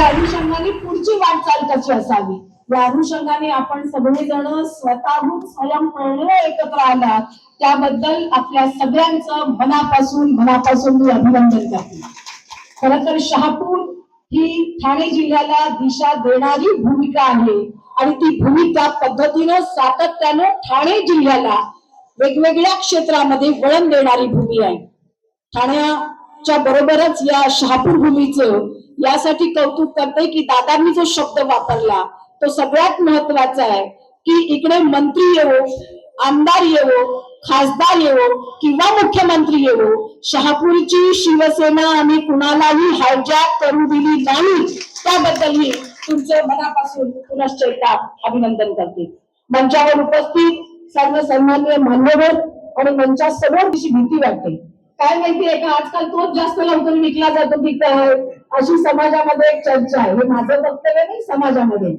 त्या अनुषंगाने पुढची वाटचाल कशी असावी? या अनुषंगाने आपण सगळेजण स्वतःहून स्वयंपूर्ण एकत्र आलात त्याबद्दल आपल्या सगळ्यांचं मनापासून मनापासून मी अभिनंदन करते. खर तर शहापूर ही ठाणे जिल्ह्याला दिशा देणारी भूमिका आहे आणि ती भूमिका पद्धतीनं सातत्यानं ठाणे जिल्ह्याला वेगवेगळ्या क्षेत्रामध्ये वळण देणारी भूमी आहे. ठाण्याच्या बरोबरच या शहापूर भूमीचं यासाठी कौतुक करते की दादांनी जो शब्द वापरला तो सगळ्यात महत्त्वाचा आहे की इकडे मंत्री येवो आमदार येवो खासदार येवो किंवा मुख्यमंत्री येवो शहापूरची शिवसेना आम्ही कुणालाही हायजॅक करू दिली नाही त्याबद्दलही तुमचं मनापासून पुनश्च अभिनंदन करते. मंचावर उपस्थित सर्व सन्मान्य मान्यवर आणि मंचासमोर तिची भीती वाटते. काय माहितीये का? आजकाल तोच जास्त लवकर विकला जातो की अशी समाजामध्ये एक चर्चा आहे. हे माझं वक्तव्य नाही समाजामध्ये.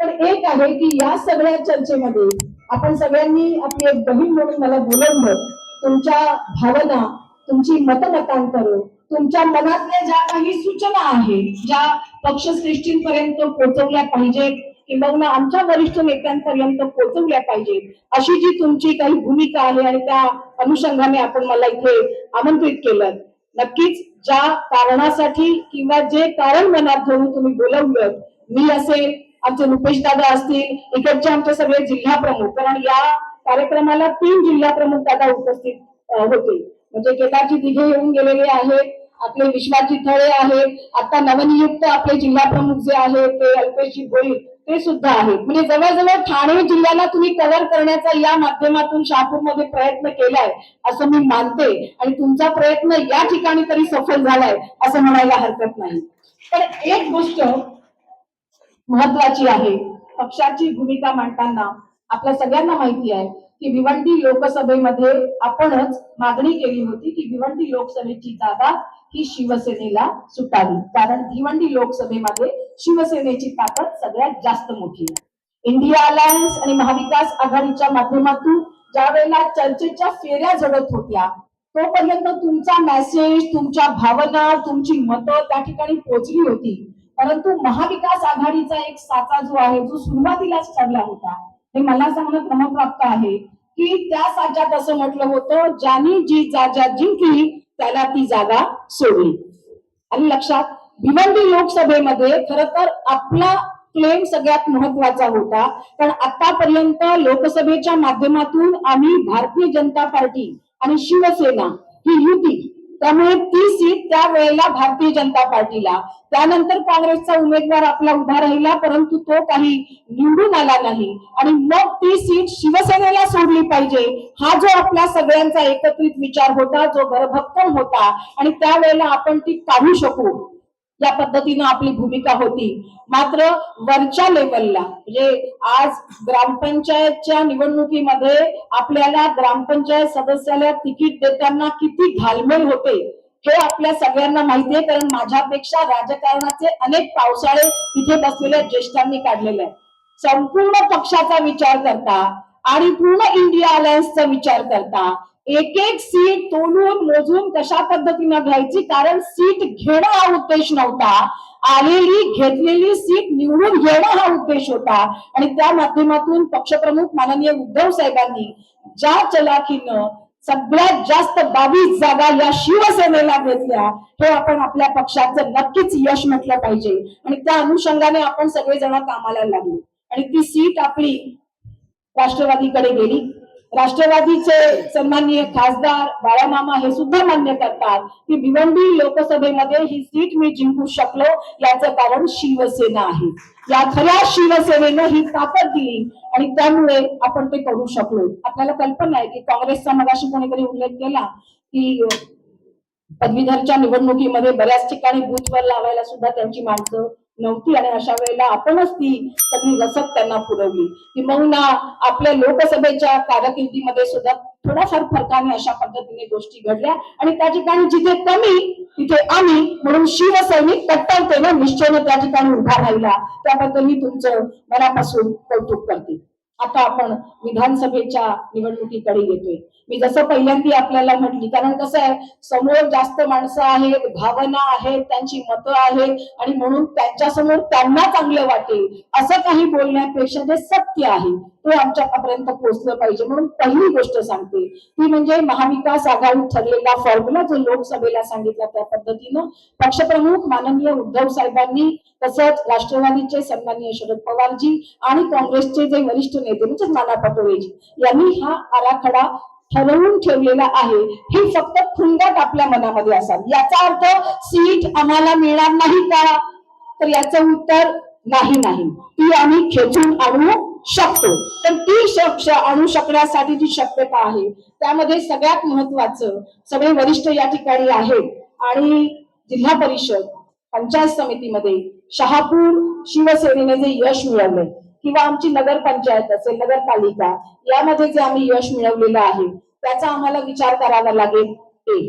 पण एक आहे की या सगळ्या चर्चेमध्ये आपण सगळ्यांनी आपली एक बहीण म्हणून मला बोलवलं. तुमच्या भावना तुमची मतमतांतर तुमच्या मनातल्या ज्या काही सूचना आहेत ज्या पक्षश्रेष्ठींपर्यंत पोहोचवल्या पाहिजेत किंबहुना आमच्या वरिष्ठ नेत्यांपर्यंत पोहोचवल्या पाहिजेत अशी जी तुमची काही भूमिका आहे आणि त्या अनुषंगाने आपण मला इथे आमंत्रित केलं. नक्कीच ज्या कारणासाठी किंवा जे कारण मनात धरून तुम्ही बोलवलं मी असेल आमचे रुपेश दादा असतील इकडचे आमचे सगळे जिल्हा प्रमुख कारण या कार्यक्रमाला तीन जिल्हा प्रमुख दादा उपस्थित होते. म्हणजे केदारजी दिघे येऊन गेलेले आहेत आपले विश्वाजी थळे आहेत आता नवनियुक्त आपले जिल्हा प्रमुख जे आहेत ते अल्पेशजी गोईल ते सुद्धा आहे. म्हणजे जवळजवळ ठाणे जिल्ह्याला तुम्ही कव्हर करण्याचा या माध्यमातून शहापूरमध्ये प्रयत्न केलाय असं मी मानते आणि तुमचा प्रयत्न या ठिकाणी तरी सफल झालाय असं म्हणायला हरकत नाही. पण एक गोष्ट महत्वाची आहे. पक्षाची भूमिका मांडताना आपल्या सगळ्यांना माहिती आहे. की भिवंडी लोकसभेमध्ये आपणच मागणी केली होती की भिवंडी लोकसभेची जागा ही शिवसेनेला सुटावी. कारण भिवंडी लोकसभेमध्ये शिवसेनेची ताकद सगळ्यात जास्त मोठी आहे. इंडिया अलायन्स आणि महाविकास आघाडीच्या माध्यमातून ज्या वेळेला चर्चेच्या फेऱ्या झडत होत्या तोपर्यंत तुमचा मेसेज तुमच्या भावना तुमची मतं त्या ठिकाणी पोहोचली होती. परंतु महाविकास आघाडीचा एक साचा जो आहे जो सुरुवातीलाच ठरला होता हे मला सांगणं क्रमप्राप्त आहे की त्या साच्यात असं म्हटलं होतं ज्यांनी जी जागा जिंकली त्याला ती जागा सोडली. आणि लक्षात भिवंडी लोकसभेमध्ये खर तर आपला क्लेम सगळ्यात महत्त्वाचा होता. पण आतापर्यंत लोकसभेच्या माध्यमातून आम्ही भारतीय जनता पार्टी आणि शिवसेना ही युती त्यामुळे ती सीट त्यावेळेला भारतीय जनता पार्टीला. त्यानंतर काँग्रेसचा उमेदवार आपला उभा राहिला परंतु तो काही निवडून आला नाही. आणि मग ती सीट शिवसेनेला सोडली पाहिजे. हा जो आपला सगळ्यांचा एकत्रित विचार होता जो भरभक्कम होता आणि त्यावेळेला आपण ती काढू शकू. या पद्धतीनं आपली भूमिका होती. मात्र वरच्या लेवलला म्हणजे आज ग्रामपंचायतच्या निवडणुकीमध्ये आपल्याला ग्रामपंचायत सदस्याला तिकीट देताना किती घालमेल होते हे आपल्या सगळ्यांना माहिती आहे. कारण माझ्यापेक्षा राजकारणाचे अनेक पावसाळे तिथे बसलेल्या ज्येष्ठांनी काढलेले आहेत. संपूर्ण पक्षाचा विचार करता आणि पूर्ण इंडिया अलायन्सचा विचार करता एक एक सीट तोडून मोजून कशा पद्धतीनं घ्यायची? कारण सीट घेणं हा उद्देश नव्हता. आलेली घेतलेली सीट निवडून घेणं हा उद्देश होता. आणि त्या माध्यमातून पक्षप्रमुख माननीय उद्धव साहेबांनी ज्या चलाखीनं सगळ्यात जास्त बावीस जागा या शिवसेनेला घेतल्या हे आपण आपल्या पक्षाचं नक्कीच यश म्हटलं पाहिजे. आणि त्या अनुषंगाने आपण सगळेजण कामाला लागलो. आणि ती सीट आपली राष्ट्रवादीकडे गेली. राष्ट्रवादीचे सन्माननीय खासदार बाळामामा हे सुद्धा मान्य करतात की भिवंडी लोकसभेमध्ये ही सीट मी जिंकू शकलो याचं कारण शिवसेना आहे. या खऱ्या शिवसेनेनं ही ताकद दिली आणि त्यामुळे आपण ते करू शकलो. आपल्याला कल्पना आहे की काँग्रेसचा मगाशी कोणीतरी उल्लेख केला की पदवीधरच्या निवडणुकीमध्ये बऱ्याच ठिकाणी बूथवर लावायला सुद्धा त्यांची माणसं नव्हती आणि अशा वेळेला आपणच ती सगळी रसद त्यांना पुरवली. किंबहुना आपल्या लोकसभेच्या कारकिर्दीमध्ये सुद्धा थोड्याफार फरकाने अशा पद्धतीने गोष्टी घडल्या. आणि त्या ठिकाणी जिथे कमी तिथे आम्ही म्हणून शिवसैनिक कट्टरतेने निश्चयने त्या ठिकाणी उभा राहिला. त्याबद्दल मी तुमचं मनापासून कौतुक करते. आता आपण विधानसभेच्या निवडणुकीकडे येतोय. मी जसं पहिल्यांदा आपल्याला म्हटली कारण कसं आहे समोर जास्त माणसं आहेत भावना आहेत त्यांची मतं आहेत आणि म्हणून त्यांच्यासमोर त्यांना चांगलं वाटेल असं काही बोलण्यापेक्षा जे सत्य आहे ते आमच्यापर्यंत पोहोचलं पाहिजे. म्हणून पहिली गोष्ट सांगते ती म्हणजे महाविकास आघाडी ठरलेला फॉर्म्युला जो लोकसभेला सांगितला त्या पद्धतीनं पक्षप्रमुख माननीय उद्धव साहेबांनी तसंच राष्ट्रवादीचे सन्माननीय शरद पवारजी आणि काँग्रेसचे जे वरिष्ठ नेते म्हणजे नाना पटोलेजी यांनी हा आराखडा ठरवून ठेवलेला आहे. ही फक्त खुंगाट आपल्या मनामध्ये असावी. याचा अर्थ सीट आम्हाला मिळणार नाही का? तर याचं उत्तर नाही नाही. ती आम्ही खेचून आणू शकतो. तर ती शक्ष आणू शकण्यासाठी जी शक्यता आहे त्यामध्ये सगळ्यात महत्वाचं सगळे वरिष्ठ या ठिकाणी आहेत. आणि जिल्हा परिषद पंचायत समितीमध्ये शहापूर शिवसेनेने जे यश मिळवलंय किंवा आमची नगरपंचायत असेल नगरपालिका यामध्ये जे आम्ही यश मिळवलेलं आहे त्याचा आम्हाला विचार करावा लागेल ते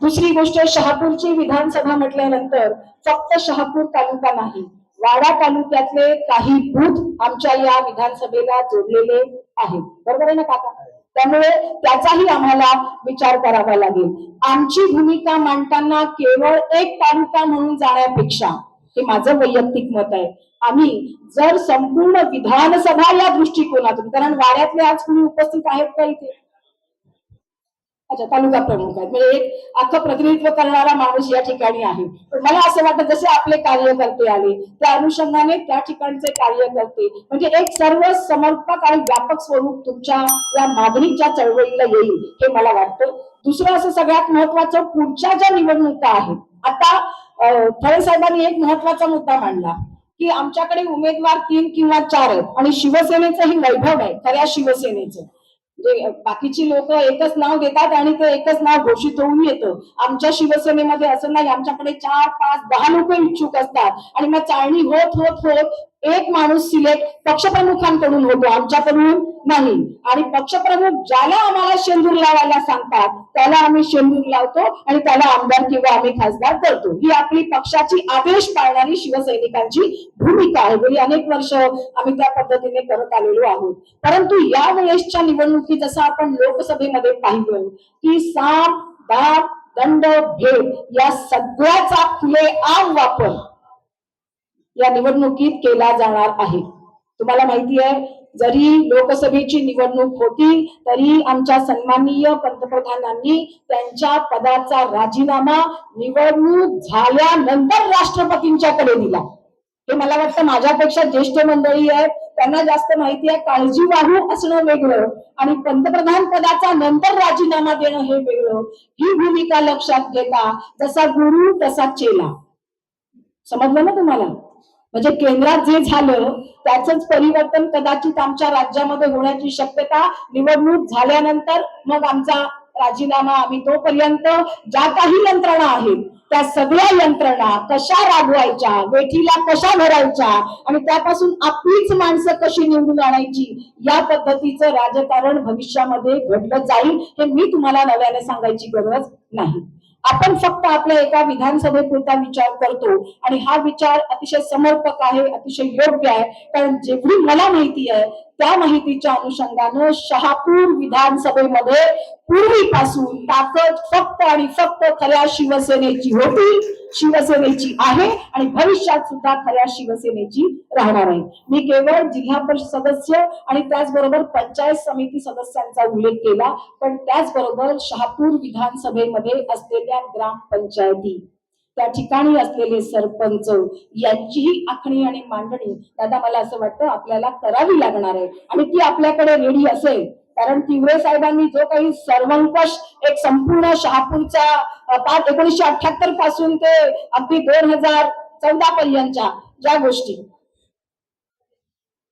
दुसरी गोष्ट शहापूरची विधानसभा म्हटल्यानंतर फक्त शहापूर तालुका नाही वाडा तालुक्यातले काही बूथ आमच्या या विधानसभेला जोडलेले आहेत. बरोबर आहे ना काका? त्यामुळे त्याचाही आम्हाला विचार करावा लागेल. आमची भूमिका मांडताना केवळ एक तालुका म्हणून जाण्यापेक्षा हे माझं वैयक्तिक मत आहे. आम्ही जर संपूर्ण विधानसभा या दृष्टिकोनातून कारण वाड्यातले आज कुणी उपस्थित आहेत का इथे? अच्छा तालुका प्रमुख आहेत. म्हणजे एक अख्खं प्रतिनिधित्व करणारा माणूस या ठिकाणी आहे. पण मला असं वाटतं जसे आपले कार्यकर्ते आले त्या अनुषंगाने त्या ठिकाणचे कार्यकर्ते म्हणजे एक सर्व समर्पक आणि व्यापक स्वरूप तुमच्या या मागणीच्या चळवळीला येईल हे मला वाटतं. दुसरं असं सगळ्यात महत्वाचं पुढच्या ज्या निवडणुका आहेत आता फळे साहेबांनी एक महत्त्वाचा मुद्दा मांडला की आमच्याकडे उमेदवार तीन किंवा चार आहेत आणि शिवसेनेचं ही वैभव आहे खऱ्या शिवसेनेचं. म्हणजे बाकीची लोक एकच नाव देतात आणि ते एकच नाव घोषित होऊन येतं. आमच्या शिवसेनेमध्ये असं नाही आमच्याकडे चार पाच दहा लोक इच्छुक असतात. आणि मग चाळणी होत होत होत एक माणूस सिलेक्ट पक्षप्रमुखांकडून होतो आमच्याकडून. नाही. आणि पक्षप्रमुख ज्याला आम्हाला शेंदूर लावायला सांगतात त्याला आम्ही शेंदूर लावतो आणि त्याला आमदार किंवा आम्ही खासदार करतो. ही आपली पक्षाची आदेश पाळणारी शिवसैनिकांची भूमिका आहे. गेली अनेक वर्ष आम्ही त्या पद्धतीने करत आलेलो आहोत. परंतु या वेळेसच्या निवडणुकीत जसं आपण लोकसभेमध्ये पाहिलं की साप दाब दंड भेद या सगळ्याचा खुले आम वापर या निवडणुकीत केला जाणार आहे. तुम्हाला माहिती आहे जरी लोकसभेची निवडणूक होती तरी आमच्या सन्माननीय पंतप्रधानांनी त्यांच्या पदाचा राजीनामा निवडणूक झाल्यानंतर राष्ट्रपतींच्याकडे दिला. हे मला वाटतं माझ्यापेक्षा ज्येष्ठ मंडळी आहेत त्यांना जास्त माहिती आहे काळजी वाहू असणं वेगळं आणि पंतप्रधान पदाचा नंतर राजीनामा देणं हे वेगळं. ही भूमिका लक्षात घेता जसा गुरु तसा चेला. समजलं ना तुम्हाला? म्हणजे केंद्रात जे झालं त्याचंच परिवर्तन कदाचित आमच्या राज्यामध्ये होण्याची शक्यता निवडणूक झाल्यानंतर मग आमचा राजीनामा आम्ही तोपर्यंत ज्या काही यंत्रणा आहेत त्या सगळ्या यंत्रणा कशा राबवायच्या वेठीला कशा भरायच्या आणि त्यापासून आपलीच माणसं कशी निवडून आणायची या पद्धतीचं राजकारण भविष्यामध्ये घडलं जाईल हे मी तुम्हाला नव्याने सांगायची गरज नाही. आपण फक्त आपल्या एका विधानसभेपुरता विचार करतो आणि हा विचार अतिशय समर्पक आहे अतिशय योग्य आहे. कारण जेवढी मला माहिती आहे त्या माहितीच्या अनुषंगानं शहापूर विधानसभेमध्ये पूर्वीपासून ताकद फक्त आणि फक्त खऱ्या शिवसेनेची होती शिवसेनेची आहे आणि भविष्यात सुद्धा खऱ्या शिवसेनेची राहणार आहे. मी केवळ जिल्हा परिषद सदस्य आणि त्याचबरोबर पंचायत समिती सदस्यांचा उल्लेख केला पण त्याचबरोबर शहापूर विधानसभेमध्ये असलेल्या ग्रामपंचायती त्या ठिकाणी असलेले सरपंच यांचीही आखणी आणि मांडणी दादा मला असं वाटतं आपल्याला करावी लागणार आहे. आणि ती आपल्याकडे रेडी असेल. कारण तिवरे साहेबांनी जो काही सर्वंकष एक संपूर्ण शहापूरचा पाच एकोणीसशे अठ्याहत्तरपासून ते अगदी दोन हजार चौदा पर्यंतच्या ज्या गोष्टी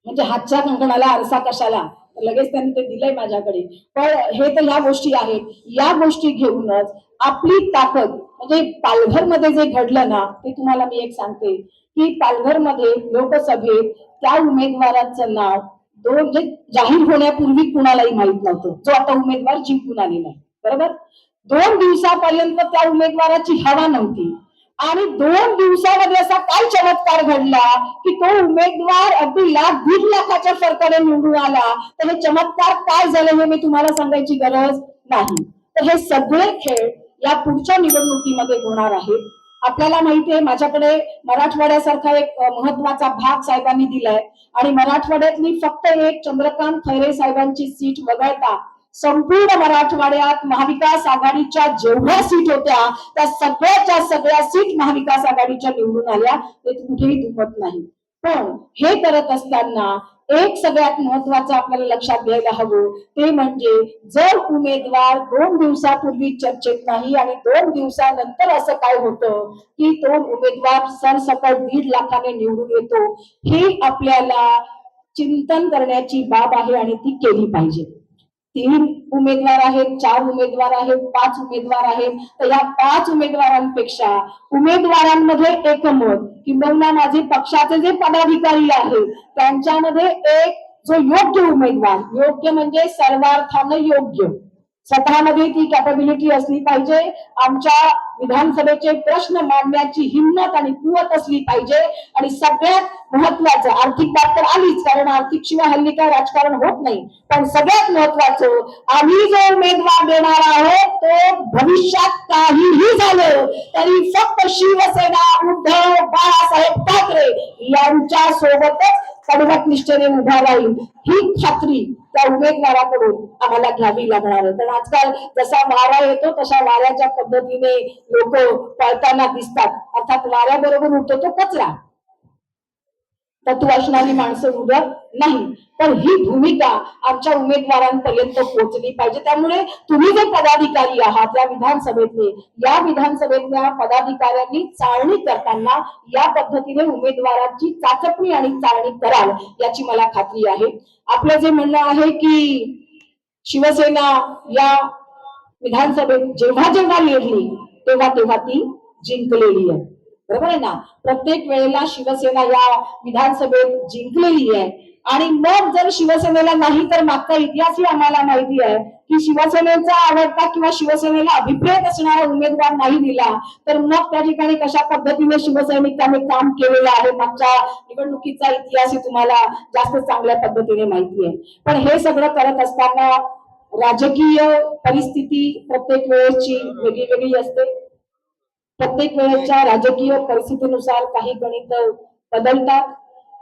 म्हणजे हातच्या कंकणाला आरसा कशाला? लगेच त्यांनी ते दिलंय माझ्याकडे. पण हे तर ह्या गोष्टी आहेत. या गोष्टी घेऊनच आपली ताकद म्हणजे पालघरमध्ये जे घडलं ना ते तुम्हाला मी एक सांगते. की पालघरमध्ये लोकसभेत त्या उमेदवाराचं नाव दोन म्हणजे जाहीर होण्यापूर्वी कुणालाही माहीत नव्हतं. जो आता उमेदवार जिंकून आलेला आहे. बरोबर? दोन दिवसापर्यंत त्या उमेदवाराची हवा नव्हती. आणि दोन दिवसामध्ये असा काय चमत्कार घडला की तो उमेदवार अगदी लाख दीड लाखाच्या फरकाने निवडून आला? तर हे चमत्कार काय झाले हे मी तुम्हाला सांगायची गरज नाही. तर हे सगळे खेळ या पुढच्या निवडणुकीमध्ये होणार आहेत. आपल्याला माहिती आहे माझ्याकडे मराठवाड्यासारखा एक महत्त्वाचा भाग साहेबांनी दिलाय. आणि मराठवाड्यातली फक्त एक चंद्रकांत खैरे साहेबांची सीट वगळता संपूर्ण मराठवाड्यात महाविकास आघाडीच्या जेवढ्या सीट होत्या त्या सगळ्याच्या सगळ्या सीट महाविकास आघाडीच्या निवडून आल्या ते कुठेही दुमत नाही. पण हे करत असताना एक सगळ्यात महत्वाचं आपल्याला लक्षात घ्यायला हवं ते म्हणजे जर उमेदवार दोन दिवसापूर्वी चर्चेत नाही आणि दोन दिवसानंतर असं काय होतं की तो उमेदवार सरसकट दीड लाखाने निवडून येतो ही आपल्याला चिंतन करण्याची बाब आहे आणि ती केली पाहिजे. तीन उमेदवार आहेत चार उमेदवार आहेत पाच उमेदवार आहेत. तर या पाच उमेदवारांपेक्षा उमेदवारांमध्ये एकमत किंबहुना माझे पक्षाचे जे पदाधिकारी आहेत त्यांच्यामध्ये एक जो योग्य उमेदवार योग्य म्हणजे सर्वार्थानं योग्य. स्वतःमध्ये ती कॅपेबिलिटी असली पाहिजे. आमच्या विधानसभेचे प्रश्न मांडण्याची हिंमत आणि कुवत असली पाहिजे. आणि सगळ्यात महत्वाचं आर्थिक बाब तर आलीच कारण आर्थिक शिवाय हल्ली काय राजकारण होत नाही. पण सगळ्यात महत्वाचं आम्ही जो उमेदवार देणार आहोत तो भविष्यात काहीही झालं तरी फक्त शिवसेना उद्धव बाळासाहेब ठाकरे यांच्या सोबतच कडवट निष्ठेने उभा राहील. ही खात्री त्या उमेदवाराकडून आम्हाला घ्यावी लागणार आहे. कारण आजकाल जसा वारा येतो तशा वाऱ्याच्या पद्धतीने लोक पळताना दिसतात. अर्थात वाऱ्याबरोबर उठतो तो कचरा. तत्व असणारी माणसं उडत नाही. पण ही भूमिका आमच्या उमेदवारांपर्यंत पोहोचली पाहिजे. त्यामुळे तुम्ही जे पदाधिकारी आहात या विधानसभेतले या विधानसभेतल्या पदाधिकाऱ्यांनी चाळणी करताना या पद्धतीने उमेदवारांची चाचपणी आणि चाळणी कराल याची मला खात्री आहे. आपलं जे म्हणणं आहे की शिवसेना या विधानसभेत जेव्हा जेव्हा लढली तेव्हा तेव्हा ती जिंकलेली आहे. बरोबर आहे ना. प्रत्येक वेळेला शिवसेना या विधानसभेत जिंकलेली आहे. आणि मग जर शिवसेनेला नाही तर मागचा इतिहासही आम्हाला माहिती आहे की शिवसेनेचा आवडता किंवा शिवसेनेला अभिप्रेत असणारा उमेदवार नाही दिला तर मग त्या ठिकाणी कशा पद्धतीने शिवसैनिकांनी काम केलेलं आहे? मागच्या निवडणुकीचा इतिहासही तुम्हाला जास्त चांगल्या पद्धतीने माहिती आहे. पण हे सगळं करत असताना राजकीय परिस्थिती प्रत्येक वेळेची वेगळी वेगळी असते. प्रत्येक वेळेच्या राजकीय परिस्थितीनुसार काही गणित बदलतात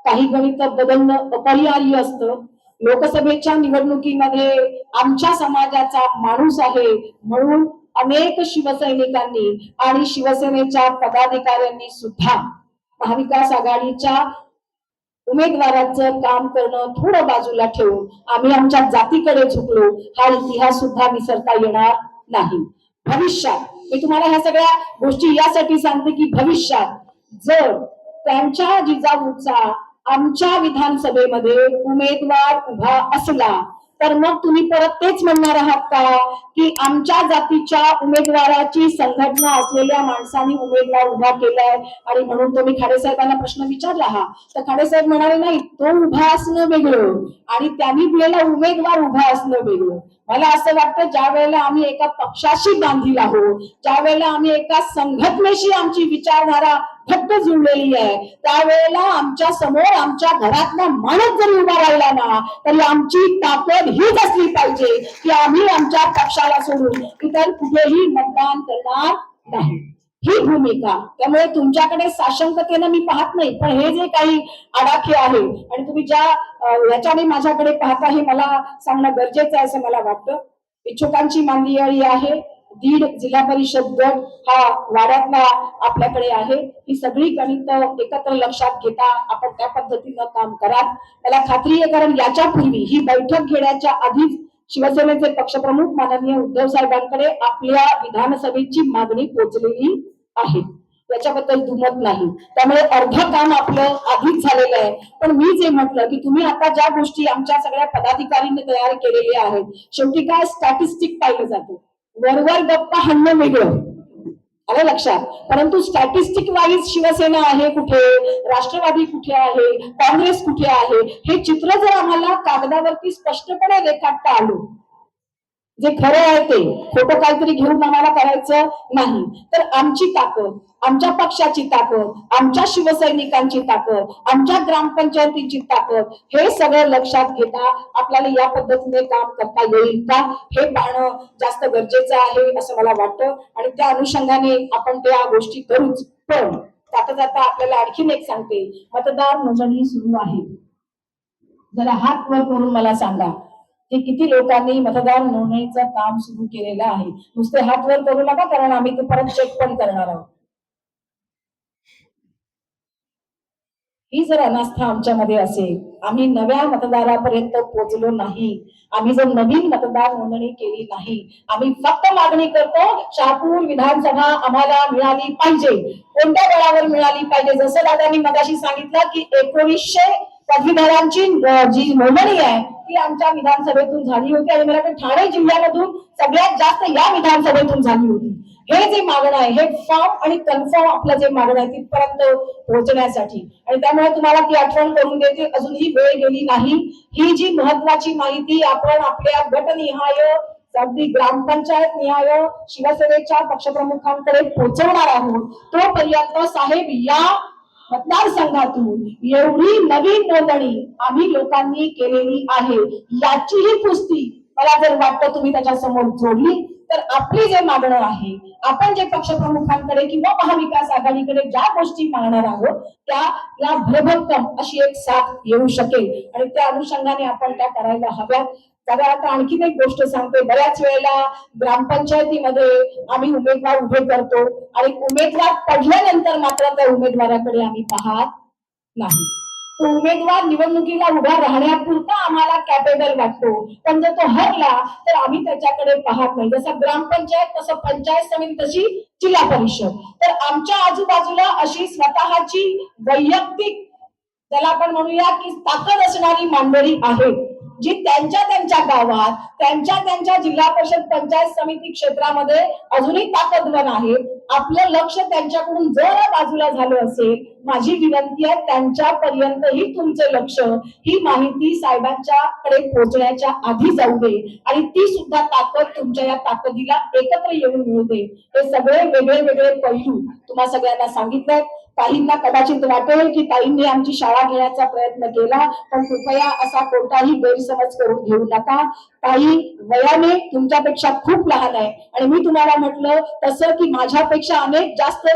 काही गणित बदलणं अपरिहार्य असतं. लोकसभेच्या निवडणुकीमध्ये आमच्या समाजाचा माणूस आहे म्हणून अनेक शिवसैनिकांनी आणि शिवसेनेच्या पदाधिकाऱ्यांनी सुद्धा महाविकास आघाडीच्या उमेदवाराचं काम करणं थोडं बाजूला ठेवून आम्ही आमच्या जातीकडे झुकलो हा इतिहास सुद्धा विसरता येणार नाही. भविष्यात मी तुम्हाला ह्या सगळ्या गोष्टी यासाठी सांगते की भविष्यात जर त्यांच्या जिजाऊचा आमच्या विधानसभेमध्ये उमेदवार उभा असला तर मग तुम्ही परत तेच म्हणणार आहात का? की आमच्या जातीच्या उमेदवाराची संघटना असलेल्या माणसांनी उमेदवार उभा केलाय आणि म्हणून तुम्ही खाडे साहेबांना प्रश्न विचारला हा. तर खाडे साहेब म्हणाले नाही तो उभा असणं वेगळं आणि त्यांनी दिलेला उमेदवार उभा असणं वेगळं. मला असं वाटतं ज्या वेळेला आम्ही एका पक्षाशी बांधील आहोत ज्या वेळेला आम्ही एका संघटनेशी आमची विचारधारा घट्ट जुळलेली आहे. त्यावेळेला आमच्यासमोर आमच्या घरातला माणूस जरी उभा राहिला ना तरी आमची ताकद हीच असली पाहिजे की आम्ही आमच्या पक्षाला सोडून इतर कुठेही मतदान करणार नाही. ही भूमिका. त्यामुळे तुमच्याकडे साशंकतेनं मी पाहत नाही पण हे जे काही आडाखे आहे आणि तुम्ही ज्या याच्याने माझ्याकडे पाहता हे मला सांगणं गरजेचं आहे असं मला वाटतं. इच्छुकांची मांदियाळी आहे. दीड जिल्हा परिषद गट हा वाड्यातला आपल्याकडे आहे. ही सगळी गणित एकत्र लक्षात घेता आपण त्या पद्धतीनं काम करा मला खात्री आहे कारण याच्यापूर्वी ही बैठक घेण्याच्या आधीच शिवसेनेचे पक्षप्रमुख माननीय उद्धव साहेबांकडे आपल्या विधानसभेची मागणी पोहोचलेली आहे. याच्याबद्दल दुमत नाही. त्यामुळे अर्ध काम आपलं आधीच झालेलं आहे. पण मी जे म्हटलं की तुम्ही आता ज्या गोष्टी आमच्या सगळ्या पदाधिकारींनी तयार केलेल्या आहेत शेवटी काय स्टॅटिस्टिक पाहिलं जातं? वरवर गप्पा हाणणं वेगळं. आलं लक्षात? परंतु स्टॅटिस्टिक वाईज शिवसेना आहे कुठे? राष्ट्रवादी कुठे आहे? काँग्रेस कुठे आहे? हे चित्र जर आम्हाला कागदावरती स्पष्टपणे रेखाटता आलं जे खरं आहे ते. खोटं काहीतरी घेऊन आम्हाला करायचं नाही. तर आमची ताकद आमच्या पक्षाची ताकद आमच्या शिवसैनिकांची ताकद आमच्या ग्रामपंचायतीची ताकद हे सगळं लक्षात घेता आपल्याला या पद्धतीने काम करता येईल का? हे पाहणं जास्त गरजेचं आहे असं मला वाटतं. आणि त्या अनुषंगाने आपण त्या गोष्टी करूच. पण जाता जाता आपल्याला आणखीन एक सांगते. मतदार नोंदणी सुरू आहे. जरा हात वर करून मला सांगा. की किती लोकांनी मतदार नोंदणीचं काम सुरू केलेलं आहे. नुसते हात वर करू नका कारण आम्ही ते परत चेक पण करणार आहोत. ही जर अनास्था आमच्यामध्ये असेल आम्ही नव्या मतदारापर्यंत पोहोचलो नाही. आम्ही जर नवीन मतदार नोंदणी केली नाही आम्ही फक्त मागणी करतो शहापूर विधानसभा आम्हाला मिळाली पाहिजे. कोणत्या वेळावर मिळाली पाहिजे? जसं दादांनी मगाशी सांगितलं की एकोणीसशे पदवीधरांची जी नोंदणी आहे ती आमच्या विधानसभेतून झाली होती आणि मला ठाणे जिल्ह्यामधून सगळ्यात जास्त या विधानसभेतून झाली होती. हे जे मागणं आहे. हे फॉर्म आणि कन्फर्म आपलं जे मागणं आहे तिथपर्यंत पोहोचण्यासाठी. आणि त्यामुळे तुम्हाला ती आठवण करून देते. अजूनही वेळ गेली नाही. ही जी महत्वाची माहिती आपण आपल्या गटनिहाय अगदी ग्रामपंचायत निहाय शिवसेनेच्या पक्षप्रमुखांकडे पोहोचवणार आहोत तोपर्यंत साहेब या मतदारसंघातून एवढी नवीन नोंदणी आम्ही लोकांनी केलेली आहे. याचीही पुस्ती मला जर वाटतं तुम्ही त्याच्यासमोर जोडली तर आपली जे मागणं आहे आपण जे पक्षप्रमुखांकडे किंवा महाविकास आघाडीकडे ज्या गोष्टी मागणार आहोत त्या या भरभक्कम अशी एक साथ येऊ शकेल. आणि त्या अनुषंगाने आपण त्या करायला हव्यात. त्याला आता आणखीन एक गोष्ट सांगते बऱ्याच वेळेला ग्रामपंचायतीमध्ये आम्ही उमेदवार उभे करतो आणि उमेदवार पडल्यानंतर मात्र त्या उमेदवाराकडे आम्ही पाहत नाही. तो उमेदवार निवडणुकीला उभा राहण्यापुरता आम्हाला कॅपेबल वाटतो. पण जर तो हरला तर आम्ही त्याच्याकडे पाहत नाही. जसं ग्रामपंचायत तसं पंचायत समिती तशी जिल्हा परिषद. तर आमच्या आजूबाजूला अशी स्वतःची वैयक्तिक त्याला आपण म्हणूया की ताकद असणारी मांडळी आहे. जी त्यांच्या त्यांच्या गावात त्यांच्या त्यांच्या जिल्हा परिषद पंचायत समिती क्षेत्रामध्ये अजूनही ताकदवान आहेत आपलं लक्ष त्यांच्याकडून जर बाजूला झालं असेल माझी विनंती आहे त्यांच्यापर्यंतही तुमचं लक्ष ही माहिती साहेबांच्याकडे पोहोचण्याच्या आधी जाऊ दे. आणि ती सुद्धा ताकद तुमच्या या ताकदीला एकत्र येऊन मिळू दे. हे सगळे वेगळे वेगळे पैलू तुम्हा सगळ्यांना सांगितलंय काहींना कदाचित वाटेल की ताईंनी आमची शाळा घेण्याचा प्रयत्न केला पण कृपया असा कोणताही गैरसमज करून घेऊ नका. ताई वयाने तुमच्यापेक्षा खूप लहान आहे. आणि मी तुम्हाला म्हटलं तसं की माझ्यापेक्षा अनेक जास्त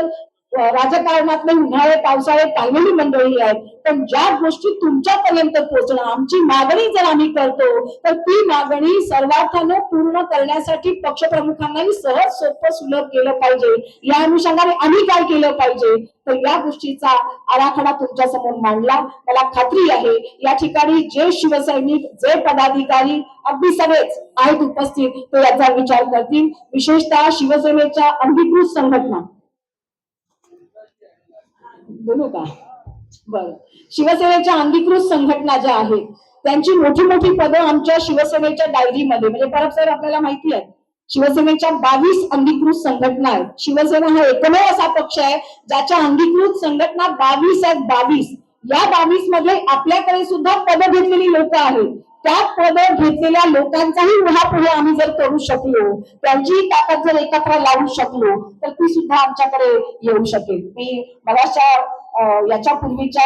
राजकारणातले उन्हाळे पावसाळे पाहिलेली मंडळी आहेत. पण ज्या गोष्टी तुमच्यापर्यंत पोहोचणं आमची मागणी जर आम्ही करतो तर ती मागणी सर्वार्थानं पूर्ण करण्यासाठी पक्षप्रमुखांनाही सहज सोपं सुलभ केलं पाहिजे. या अनुषंगाने आम्ही काय केलं पाहिजे? तर या गोष्टीचा आराखडा तुमच्यासमोर मांडला. मला खात्री आहे या ठिकाणी जे शिवसैनिक जे पदाधिकारी अगदी सगळेच आहेत उपस्थित ते याचा विचार करतील. विशेषतः शिवसेनेच्या अंगीकृत संघटना. बोलू का? बर. शिवसेनेच्या अंगीकृत संघटना ज्या आहेत त्यांची मोठी मोठी पदं आमच्या शिवसेनेच्या डायरीमध्ये. म्हणजे परब साहेब आपल्याला माहिती आहे शिवसेनेच्या बावीस अंगीकृत संघटना आहेत. शिवसेना हा एकमेव असा पक्ष आहे ज्याच्या अंगीकृत संघटना बावीस आहेत बावीस. या बावीसमध्ये आपल्याकडे सुद्धा पदं घेतलेली लोक आहेत. त्या पद घेतलेल्या लोकांचाही उहापुढे आम्ही जर करू शकलो त्यांची ताकद जर एकत्र लावू शकलो तर ती सुद्धा आमच्याकडे येऊ शकेल. मी मगाच्या याच्या पूर्वीच्या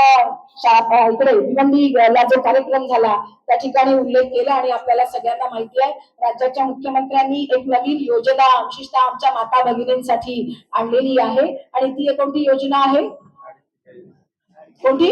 इकडे भिवंडीला जो कार्यक्रम झाला त्या ठिकाणी उल्लेख केला आणि आपल्याला सगळ्यांना माहिती आहे. राज्याच्या मुख्यमंत्र्यांनी एक नवीन योजना विशेषतः आमच्या माता भगिनींसाठी आणलेली आहे आणि ती कोणती योजना आहे. कोणती?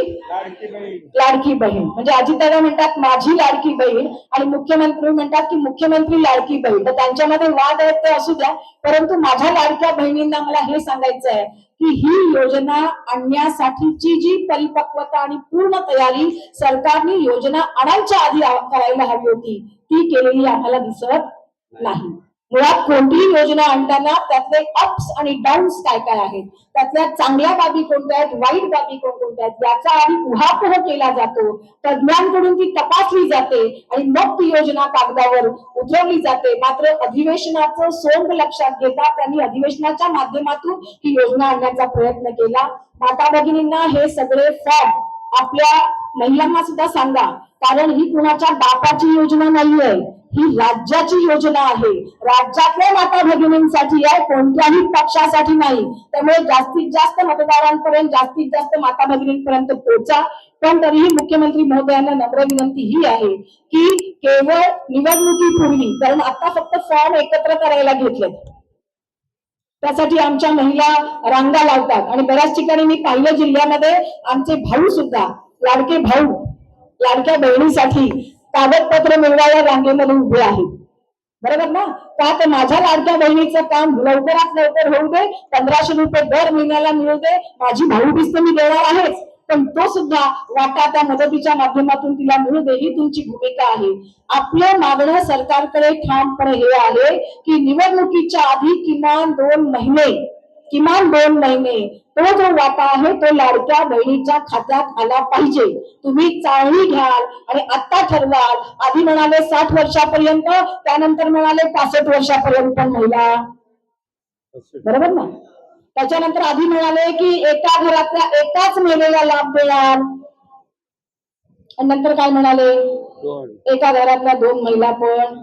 लाडकी बहीण. म्हणजे अजितदादा म्हणतात माझी लाडकी बहीण. आणि मुख्यमंत्री म्हणतात की मुख्यमंत्री लाडकी बहीण. तर त्यांच्यामध्ये वाद आहेत ते असू द्या परंतु माझ्या लाडक्या बहिणींना मला हे सांगायचं आहे की ही योजना आणण्यासाठीची जी परिपक्वता आणि पूर्ण तयारी सरकारने योजना आणायच्या आधी करायला हवी होती ती केलेली आम्हाला दिसत नाही. मुळात कोणतीही योजना आणताना त्यातले अप्स आणि डाऊन्स काय काय आहेत? त्यातल्या चांगल्या बाबी कोणत्या आहेत? वाईट बाबी कोणकोणत्या आहेत? याचा आधी उहापोह केला जातो. तज्ञांकडून ती तपासली जाते आणि मग ती योजना कागदावर उतरवली जाते. मात्र अधिवेशनाचं सोंग लक्षात घेता त्यांनी अधिवेशनाच्या माध्यमातून ही योजना आणण्याचा प्रयत्न केला. माता भगिनींना हे सगळे फॉर्म आपल्या महिलांना सुद्धा सांगा. कारण ही कुणाच्या बापाची योजना नाहीये. ही राज्याची योजना आहे. राज्यातल्या माता भगिनींसाठी आहे कोणत्याही पक्षासाठी नाही. त्यामुळे जास्तीत जास्त मतदारांपर्यंत जास्तीत जास्त माता भगिनींपर्यंत पोहोचा पण तरीही मुख्यमंत्री महोदयांना नम्र विनंती ही आहे की केवळ निवडणुकीपूर्वी कारण आता फक्त फॉर्म एकत्र करायला घेतलेत. त्यासाठी आमच्या महिला रांगा लावतात. आणि बऱ्याच ठिकाणी मी पाहिलं जिल्ह्यामध्ये आमचे भाऊ सुद्धा लाडके भाऊ लाडक्या बहिणीसाठी कागदपत्र मिळवायला रांगेमध्ये उभे आहेत. बरोबर ना? का तर माझ्या लाडक्या बहिणीचं काम लवकरात लवकर होऊ दे पंधराशे रुपये दर महिन्याला मिळू दे माझी भाऊबीज तर मी देणार आहेच. पण तो सुद्धा वाटा त्या मदतीच्या माध्यमातून तिला मिळू दे ही तुमची भूमिका आहे. आपलं मागणं सरकारकडे ठामपणे हे आहे की निवडणुकीच्या आधी किमान दोन महिने किमान दोन महिने. तो जो वाटा आहे तो लाडक्या बहिणीच्या खात्यात आला पाहिजे. तुम्ही चाळणी घ्याल आणि आता ठरवाल. आधी म्हणाले साठ वर्षापर्यंत त्यानंतर म्हणाले पासष्ट वर्षापर्यंत पण महिला. बरोबर ना? त्याच्यानंतर आधी म्हणाले की एका घरातल्या एकाच महिलेला लाभ आणि नंतर काय म्हणाले? एका घरातल्या दोन महिला पण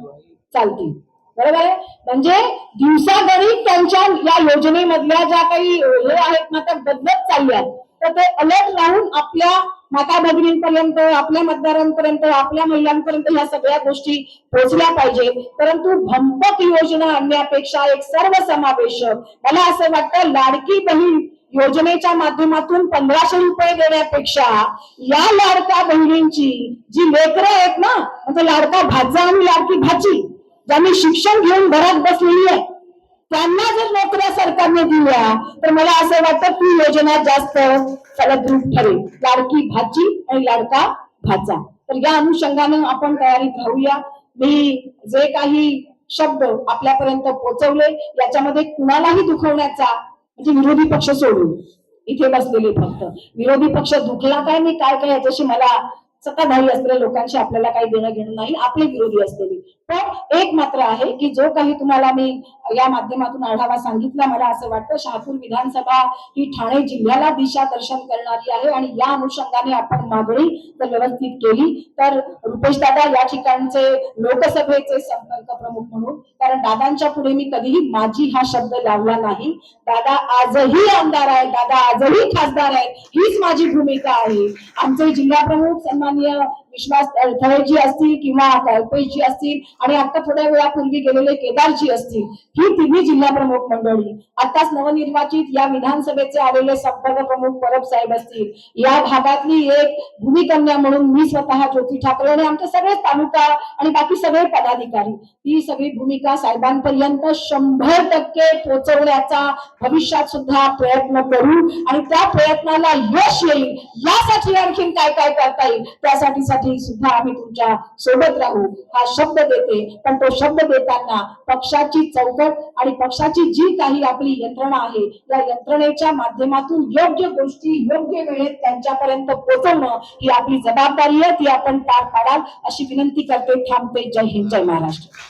चालतील. बरोबर आहे? म्हणजे दिवसागणिक त्यांच्या या योजनेमधल्या ज्या काही हे आहेत ना त्या बदलत चालल्या तर ते अलर्ट राहून आपल्या माता भगिनींपर्यंत आपल्या मतदारांपर्यंत आपल्या महिलांपर्यंत ह्या सगळ्या गोष्टी पोहोचल्या पाहिजे परंतु भंपक योजना आणण्यापेक्षा एक सर्वसमावेशक मला असं वाटतं लाडकी बहीण योजनेच्या माध्यमातून पंधराशे रुपये देण्यापेक्षा या लाडक्या बहिणींची जी लेकरं आहेत ना म्हणजे लाडका भाजा आणि लाडकी भाजी ज्यांनी शिक्षण घेऊन घरात बसलेली आहे त्यांना जर नोकऱ्या सरकारने दिल्या तर मला असं वाटतं ती योजना जास्त फलद्रूप ठरेल. लाडकी भाची आणि लाडका भाचा. तर या अनुषंगानं आपण तयारीत राहूया. मी जे काही शब्द आपल्यापर्यंत पोहोचवले याच्यामध्ये कुणालाही दुखवण्याचा म्हणजे विरोधी पक्ष सोडून इथे बसलेले फक्त. विरोधी पक्ष दुखला काय नाही काय काय याच्याशी मला सत्ताधारी असलेल्या लोकांशी आपल्याला काही देणं घेणं नाही. आपले विरोधी असलेले. पण एक मात्र आहे की जो काही तुम्हाला मी या माध्यमातून आढावा सांगितला मला असं वाटतं शहापूर विधानसभा ही ठाणे जिल्ह्याला दिशा दर्शन करणारी आहे आणि या अनुषंगाने आपण मागणी जर व्यवस्थित केली. तर रुपेश दादा या ठिकाणचे लोकसभेचे संपर्क प्रमुख म्हणून कारण दादांच्या पुढे मी कधीही माझी हा शब्द लावला नाही. दादा आजही आमदार आहेत दादा आजही खासदार आहेत हीच माझी भूमिका आहे. आमचे जिल्हा प्रमुख सन्माननीय विश्वास तळेजी असतील किंवा कल्पेशजी असतील आणि आता थोड्या वेळापूर्वी गेलेले केदारजी असतील ही तिन्ही जिल्हा प्रमुख मंडळी. आताच नवनिर्वाचित या विधानसभेचे आलेले संपर्क प्रमुख परब साहेब असतील. या भागातली एक भूमिकन्या म्हणून मी स्वतः ज्योती ठाकरे आणि आमचे सगळे तालुका आणि बाकी सगळे पदाधिकारी ही सगळी भूमिका साहेबांपर्यंत शंभर टक्के पोहोचवण्याचा भविष्यात सुद्धा प्रयत्न करू आणि त्या प्रयत्नाला यश येईल. यासाठी आणखीन काय काय करता येईल? त्यासाठी साठी सुद्धा आम्ही तुमच्यासोबत राहू. हा शब्द देते. पण तो शब्द देताना पक्षाची चौकट आणि पक्षाची जी काही आपली यंत्रणा आहे या यंत्रणेच्या माध्यमातून योग्य गोष्टी योग्य वेळेत त्यांच्यापर्यंत पोहोचवणं ही आपली जबाबदारी आहे ती आपण पार पाडाल अशी विनंती करते. थांबते. जय हिंद. जय महाराष्ट्र.